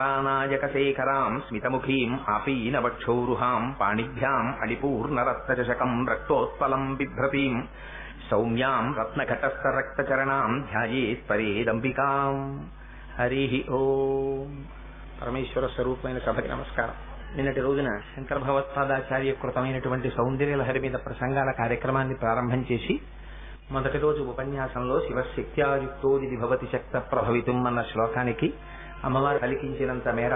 నాయకశేఖరాం స్మితముఖీం ఆపీనవక్షౌరుహాం పాణిభ్యాం అళిపూర్ణరత్నచషకం రక్తోత్పలం బిభ్రతీం సౌమ్యాం రత్నఘటస్థరక్తచరణాం ధ్యాయేత్పరేదంబికాం హరి ఓ పరమేశ్వర స్వరూపమైన సభకి నమస్కారం. నిన్నటి రోజున శంకర భగవత్పాదాచార్య కృతమైనటువంటి సౌందర్యలహరి మీద ప్రసంగాల కార్యక్రమాన్ని ప్రారంభం చేసి మొదటి రోజు ఉపన్యాసంలో శివశక్త్యాయుక్తోది భవతి శక్త ప్రభవితం అన్న శ్లోకానికి అమ్మవారు పలికించినంత మేర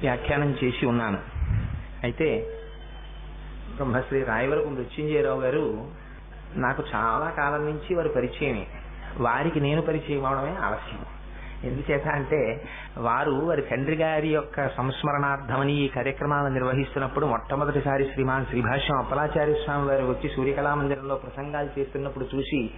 వ్యాఖ్యానం చేసి ఉన్నాను. అయితే బ్రహ్మశ్రీ రాయవరకు మృత్యుంజయరావు గారు నాకు చాలా కాలం నుంచి వారు పరిచయమే. వారికి నేను పరిచయం అవడమే ఆలస్యం. ఎందుచేత అంటే వారు వారి తండ్రి గారి యొక్క సంస్మరణార్థమని ఈ కార్యక్రమాలను నిర్వహిస్తున్నప్పుడు మొట్టమొదటిసారి శ్రీమాన్ శ్రీభాష్యం అప్పలాచార్య స్వామి వారు వచ్చి సూర్యకళా మందిరంలో ప్రసంగాలు చేస్తున్నప్పుడు చూసి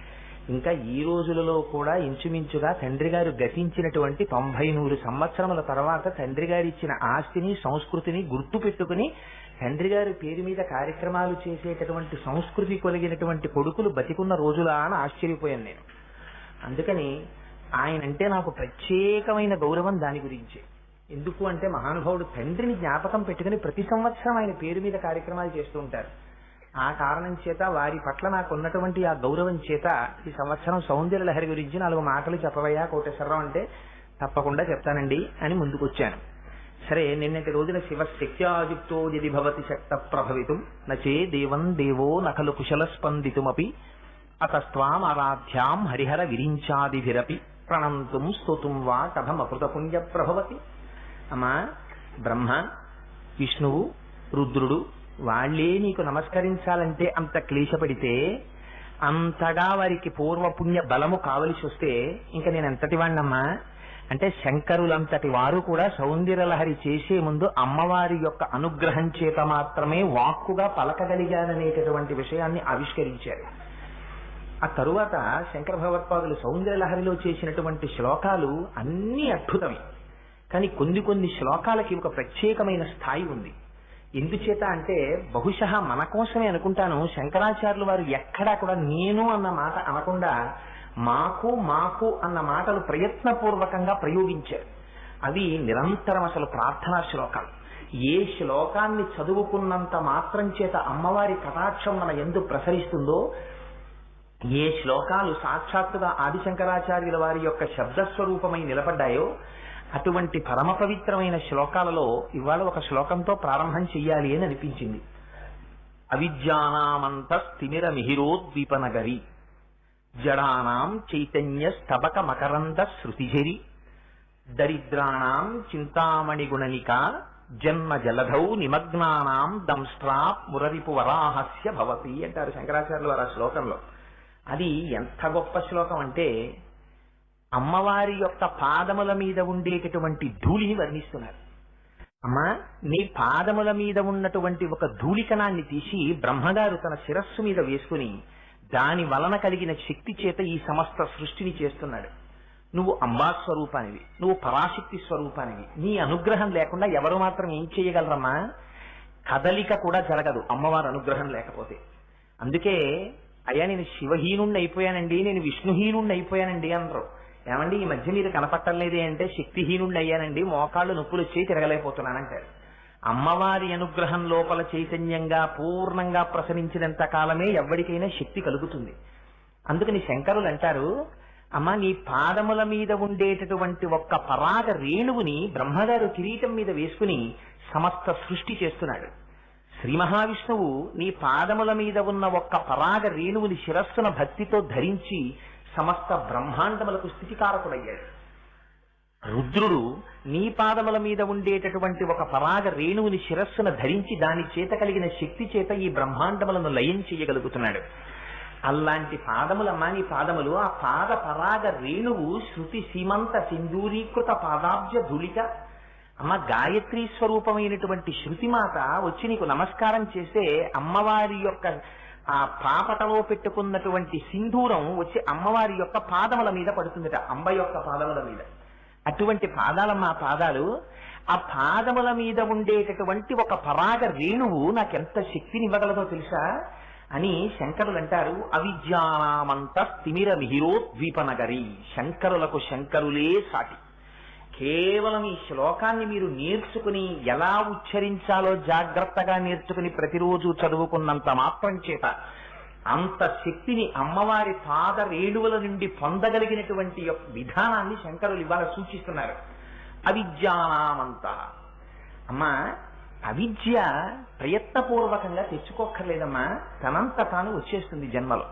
ఇంకా ఈ రోజులలో కూడా ఇంచుమించుగా తండ్రి గారు గతించినటువంటి తొంభై నూరు సంవత్సరముల తర్వాత తండ్రి గారు ఇచ్చిన ఆస్తిని సంస్కృతిని గుర్తు పెట్టుకుని తండ్రి గారి పేరు మీద కార్యక్రమాలు చేసేటటువంటి సంస్కృతి కలిగినటువంటి కొడుకులు బతికున్న రోజులా అని ఆశ్చర్యపోయాను నేను. అందుకని ఆయన అంటే నాకు ప్రత్యేకమైన గౌరవం దాని గురించి. ఎందుకు అంటే మహానుభావుడు తండ్రిని జ్ఞాపకం పెట్టుకుని ప్రతి సంవత్సరం ఆయన పేరు మీద కార్యక్రమాలు చేస్తూ ఉంటారు. ఆ కారణం చేత వారి పట్ల నాకు ఉన్నటువంటి ఆ గౌరవం చేత ఈ సంవత్సరం సౌందర్య లహరి గురించి నాలుగు మాటలు చెప్పవయ్యా కోటేశ్వరరావు అంటే తప్పకుండా చెప్తానండి అని ముందుకొచ్చాను. సరే నిన్నటి రోజున శివ శక్త్యాయుక్తో యది భవతి శక్త ప్రభవితం నచే దేవం దేవో నకలు కుశల స్పందితుమపి అతస్వాం ఆరాధ్యాం హరిహర విరించాదిభిరపి ప్రణంతుం స్తుతుం వా కథమకృత పుణ్య ప్రభవతి అమ్మా బ్రహ్మ విష్ణువు రుద్రుడు వాళ్ళే నీకు నమస్కరించాలంటే అంత క్లేశపడితే అంతగా వారికి పూర్వపుణ్య బలము కావలసి వస్తే ఇంకా నేను ఎంతటి వాణ్ణమ్మా? అంటే శంకరులంతటి వారు కూడా సౌందర్యలహరి చేసే ముందు అమ్మవారి యొక్క అనుగ్రహం చేత మాత్రమే వాక్కుగా పలకగలిగాననేటటువంటి విషయాన్ని ఆవిష్కరించారు. ఆ తరువాత శంకర భగవత్పాదులు సౌందర్యలహరిలో చేసినటువంటి శ్లోకాలు అన్ని అద్భుతమే. కానీ కొన్ని కొన్ని శ్లోకాలకి ఒక ప్రత్యేకమైన స్థాయి ఉంది. ఎందుచేత అంటే బహుశా మన కోసమే అనుకుంటాను శంకరాచార్యులు వారు ఎక్కడా కూడా నేను అన్న మాట అనకుండా మాకు మాకు అన్న మాటలు ప్రయత్నపూర్వకంగా ప్రయోగించారు. అవి నిరంతరం అసలు ప్రార్థనా శ్లోకాలు ఏ శ్లోకాన్ని చదువుకున్నంత మాత్రం చేత అమ్మవారి కటాక్షం మన ఎందు ప్రసరిస్తుందో ఏ శ్లోకాలు సాక్షాత్తుగా ఆదిశంకరాచార్యుల వారి యొక్క శబ్దస్వరూపమై నిలబడ్డాయో అటువంటి పరమ పవిత్రమైన శ్లోకాలలో ఇవాళ ఒక శ్లోకంతో ప్రారంభం చెయ్యాలి అని అనిపించింది. అవిద్యానామంత స్థిమిర మిహిరోద్వీపనగరి జడానాం చైతన్య స్తబక మకరంద శృతిజరి. దరిద్రాణం చింతామణి గుణనిక జన్మ జలధౌ నిమగ్నానాం దంస్ట్రా మురరిపు వరాహస్య భవతి అంటారు శంకరాచార్యులు వారు ఆ శ్లోకంలో. అది ఎంత గొప్ప శ్లోకం అంటే అమ్మవారి యొక్క పాదముల మీద ఉండేటటువంటి ధూళిని వర్ణిస్తున్నారు. అమ్మా నీ పాదముల మీద ఉన్నటువంటి ఒక ధూళికణాన్ని తీసి బ్రహ్మగారు తన శిరస్సు మీద వేసుకుని దాని వలన కలిగిన శక్తి చేత ఈ సమస్త సృష్టిని చేస్తున్నాడు. నువ్వు అంబా స్వరూపానివి నువ్వు పరాశక్తి స్వరూపానివి. నీ అనుగ్రహం లేకుండా ఎవరు మాత్రం ఏం చేయగలరమ్మా? కదలిక కూడా జరగదు అమ్మవారి అనుగ్రహం లేకపోతే. అందుకే అయ్యా నేను శివహీనుణ్ణి అయిపోయానండి నేను విష్ణుహీనుణ్ణి అయిపోయానండి అనరు ఏమండి ఈ మధ్య మీరు కనపట్టలేదే అంటే శక్తిహీనుండి అయ్యానండి మోకాళ్ళు నొప్పులు వచ్చి తిరగలేకపోతున్నానంటారు. అమ్మవారి అనుగ్రహం లోపల చైతన్యంగా పూర్ణంగా ప్రసరించినంత కాలమే ఎవరికైనా శక్తి కలుగుతుంది. అందుకని శంకరులు అంటారు అమ్మ నీ పాదముల మీద ఉండేటటువంటి ఒక్క పరాగ రేణువుని బ్రహ్మగారు కిరీటం మీద వేసుకుని సమస్త సృష్టి చేస్తున్నాడు. శ్రీ మహావిష్ణువు నీ పాదముల మీద ఉన్న ఒక్క పరాగ రేణువుని శిరస్సున భక్తితో ధరించి సమస్త బ్రహ్మాండములకు స్థితికారకుడయ్యాడు. రుద్రుడు నీ పాదముల మీద ఉండేటటువంటి ఒక పరాగ రేణువుని శిరస్సును ధరించి దాని చేత కలిగిన శక్తి చేత ఈ బ్రహ్మాండములను లయం చేయగలుగుతున్నాడు. అలాంటి పాదములమ్మా నీ పాదములు ఆ పాద పరాగ రేణువు శృతి సీమంత సింధూరీకృత పాదాబ్జ ధూళిక అమ్మ గాయత్రి స్వరూపమైనటువంటి శృతిమాత వచ్చి నీకు నమస్కారం చేస్తే అమ్మవారి యొక్క ఆ పాపటలో పెట్టుకున్నటువంటి సింధూరం వచ్చి అమ్మవారి యొక్క పాదముల మీద పడుతుందట అంబ యొక్క పాదముల మీద. అటువంటి పాదాలమ్మ ఆ పాదాలు ఆ పాదముల మీద ఉండేటటువంటి ఒక పరాగ రేణువు నాకెంత శక్తినివ్వగలదో తెలుసా? అని శంకరులు అంటారు అవిద్యానామంత స్థిమిర మిహిరోద్వీపనగరి. శంకరులకు శంకరులే సాటి. కేవలం ఈ శ్లోకాన్ని మీరు నేర్చుకుని ఎలా ఉచ్చరించాలో జాగ్రత్తగా నేర్చుకుని ప్రతిరోజు చదువుకున్నంత మాత్రం చేత అంత శక్తిని అమ్మవారి పాద రేణువుల నుండి పొందగలిగినటువంటి యొక్క విధానాన్ని శంకరులు ఇవాళ సూచిస్తున్నారు. అవిద్యానామంత. అమ్మా అవిద్య ప్రయత్నపూర్వకంగా తెచ్చుకోక్కర్లేదమ్మా. తనంత తాను వచ్చేస్తుంది జన్మలో.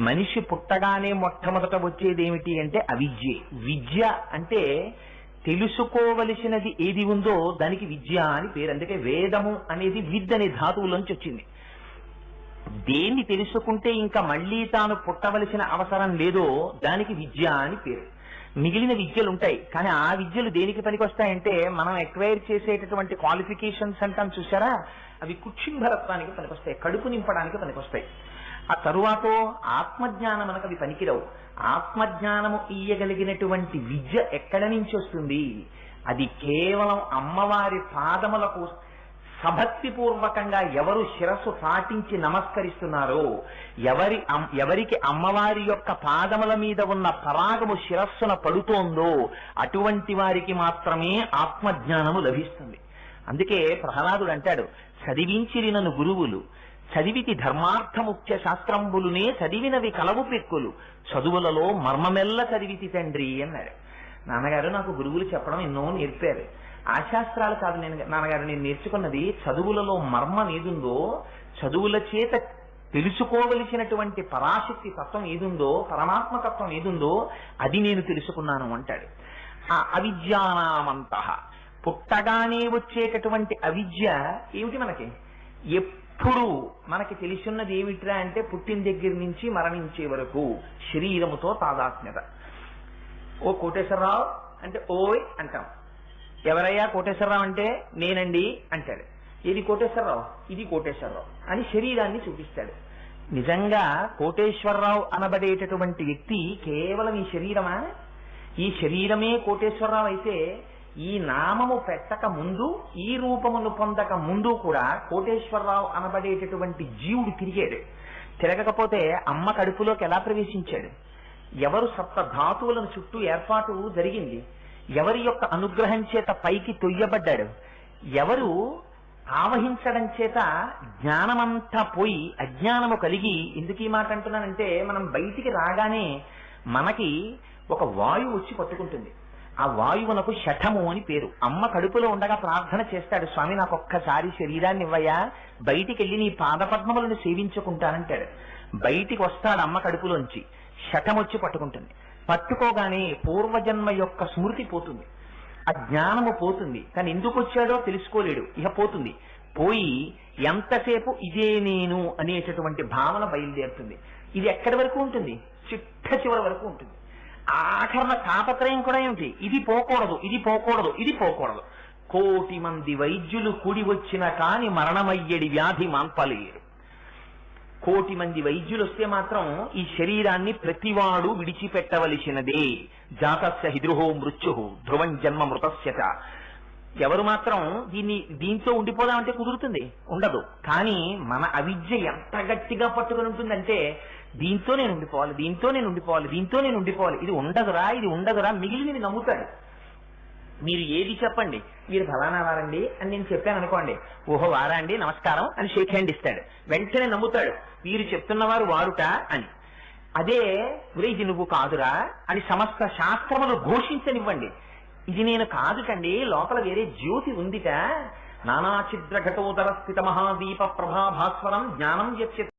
మనిషి పుట్టగానే మొట్టమొదట వచ్చేది ఏమిటి అంటే అవిద్యే. విద్య అంటే తెలుసుకోవలసినది ఏది ఉందో దానికి విద్య అని పేరు. అందుకే వేదము అనేది విద్ అనే ధాతువులోంచి వచ్చింది. దేన్ని తెలుసుకుంటే ఇంకా మళ్ళీ తాను పుట్టవలసిన అవసరం లేదో దానికి విద్య అని పేరు. మిగిలిన విద్యలు ఉంటాయి. కానీ ఆ విద్యలు దేనికి పనికొస్తాయంటే మనం ఎక్వైర్ చేసేటటువంటి క్వాలిఫికేషన్స్ అంటాం చూసారా అవి కుక్షింభరత్వానికి పనికొస్తాయి. కడుపు నింపడానికి పనికొస్తాయి. ఆ తరువాత ఆత్మజ్ఞానం మనకు అవి పనికిరావు. ఆత్మజ్ఞానము ఇయ్యగలిగినటువంటి విద్య ఎక్కడి నుంచి వస్తుంది? అది కేవలం అమ్మవారి పాదములకు సభక్తి పూర్వకంగా ఎవరు శిరస్సు సాటించి నమస్కరిస్తున్నారో ఎవరి అమ్- ఎవరికి అమ్మవారి యొక్క పాదముల మీద ఉన్న పరాగము శిరస్సున పడుతోందో అటువంటి వారికి మాత్రమే ఆత్మజ్ఞానము లభిస్తుంది. అందుకే ప్రహ్లాదుడు అంటాడు చదివించిరినను గురువులు చదివితి ధర్మార్థముఖ్య శాస్త్రంబులునే చదివినవి కలవు పెక్కులు. చదువులలో మర్మమెల్ల చదివితి తండ్రి అన్నాడు. నాన్నగారు నాకు గురువులు చెప్పడం ఎన్నో నేర్పారు. ఆ శాస్త్రాలు కాదు నేను నాన్నగారు నేను నేర్చుకున్నది చదువులలో మర్మం ఏదుందో చదువుల చేత తెలుసుకోవలసినటువంటి పరాశక్తి తత్వం ఏదుందో పరమాత్మతత్వం ఏదుందో అది నేను తెలుసుకున్నాను అంటాడు. ఆ అవిద్యానామంత. పుట్టగానే వచ్చేటటువంటి అవిద్య ఏమిటి మనకి? ఎప్పుడు మనకి తెలిసిన్నది ఏమిట్రా అంటే పుట్టిన దగ్గర నుంచి మరణించే వరకు శరీరముతో తాదాత్మ్యత. ఓ కోటేశ్వరరావు అంటే ఓయ్ అంటాం. ఎవరయ్యా కోటేశ్వరరావు అంటే? నేనండి అంటాడు. ఇది కోటేశ్వరరావు? ఇది కోటేశ్వరరావు అని శరీరాన్ని చూపిస్తాడు. నిజంగా కోటేశ్వరరావు అనబడేటటువంటి వ్యక్తి కేవలం ఈ శరీరమా? ఈ శరీరమే కోటేశ్వరరావు అయితే ఈ నామము పెట్టక ముందు ఈ రూపమును పొందక ముందు కూడా కోటేశ్వరరావు అనబడేటటువంటి జీవుడు తిరిగాడు. తిరగకపోతే అమ్మ కడుపులోకి ఎలా ప్రవేశించాడు? ఎవరు సప్త ధాతువులను చుట్టూ ఏర్పాటు జరిగింది? ఎవరి యొక్క అనుగ్రహం చేత పైకి తొయ్యబడ్డాడు? ఎవరు ఆవహించడం చేత జ్ఞానమంతా పోయి అజ్ఞానము కలిగి ఎందుకు ఈ మాట అంటున్నానంటే మనం బయటికి రాగానే మనకి ఒక వాయువు వచ్చి పట్టుకుంటుంది. ఆ వాయువునకు శఠము అని పేరు. అమ్మ కడుపులో ఉండగా ప్రార్థన చేస్తాడు స్వామి నాకు ఒక్కసారి శరీరాన్ని ఇవ్వయా బయటికి వెళ్ళి నీ పాదపద్మములను సేవించుకుంటానంటాడు. బయటికి వస్తాడు అమ్మ కడుపులోంచి. శఠం వచ్చి పట్టుకుంటుంది. పట్టుకోగానే పూర్వజన్మ యొక్క స్మృతి పోతుంది. ఆ జ్ఞానము పోతుంది. కానీ ఎందుకు వచ్చాడో తెలుసుకోలేడు. ఇక పోతుంది. పోయి ఎంతసేపు ఇదే నేను అనేటటువంటి భావన బయలుదేరుతుంది. ఇది ఎక్కడి వరకు ఉంటుంది? చిట్ట చివరి వరకు ఉంటుంది. ఆఖరణ తాపత్రయం కూడా ఏమిటి? ఇది పోకూడదు ఇది పోకూడదు ఇది పోకూడదు. కోటి మంది వైద్యులు కూడి వచ్చిన కాని మరణమయ్యడి వ్యాధి మాన్పలేరు కోటి మంది వైద్యులు వస్తే మాత్రం ఈ శరీరాన్ని ప్రతివాడు విడిచిపెట్టవలసినదే. జాతస్య హిద్రుహో మృత్యు ధ్రువం జన్మ మృతస్యత ఎవరు మాత్రం దీన్ని దీంతో ఉండిపోదామంటే కుదురుతుంది? ఉండదు. కానీ మన అవిద్య ఎంత గట్టిగా పట్టుకుని ఉంటుందంటే దీంతో నేను ఉండిపోవాలి దీంతో నేను ఉండిపోవాలి దీంతో నేను ఉండిపోవాలి. ఇది ఉండదురా ఇది ఉండదురా మిగిలినవి నమ్ముతాడు. మీరు ఏది చెప్పండి? మీరు ఫలానా వారండి అని నేను చెప్పాను అనుకోండి. ఓహో వారా అండి నమస్కారం అని షేక్ హ్యాండ్ ఇస్తాడు. వెంటనే నమ్ముతాడు. వీరు చెప్తున్నవారు వారుట అని. అదే "ఒరే, ఇది నువ్వు కాదురా అని సమస్త శాస్త్రములు ఘోషించనివ్వండి. ఇది నేను కాదుటండి లోపల వేరే జ్యోతి ఉందిట. నానా ఘటోదర స్థిత మహాదీప ప్రభాభాస్వరం జ్ఞానం యచ్చ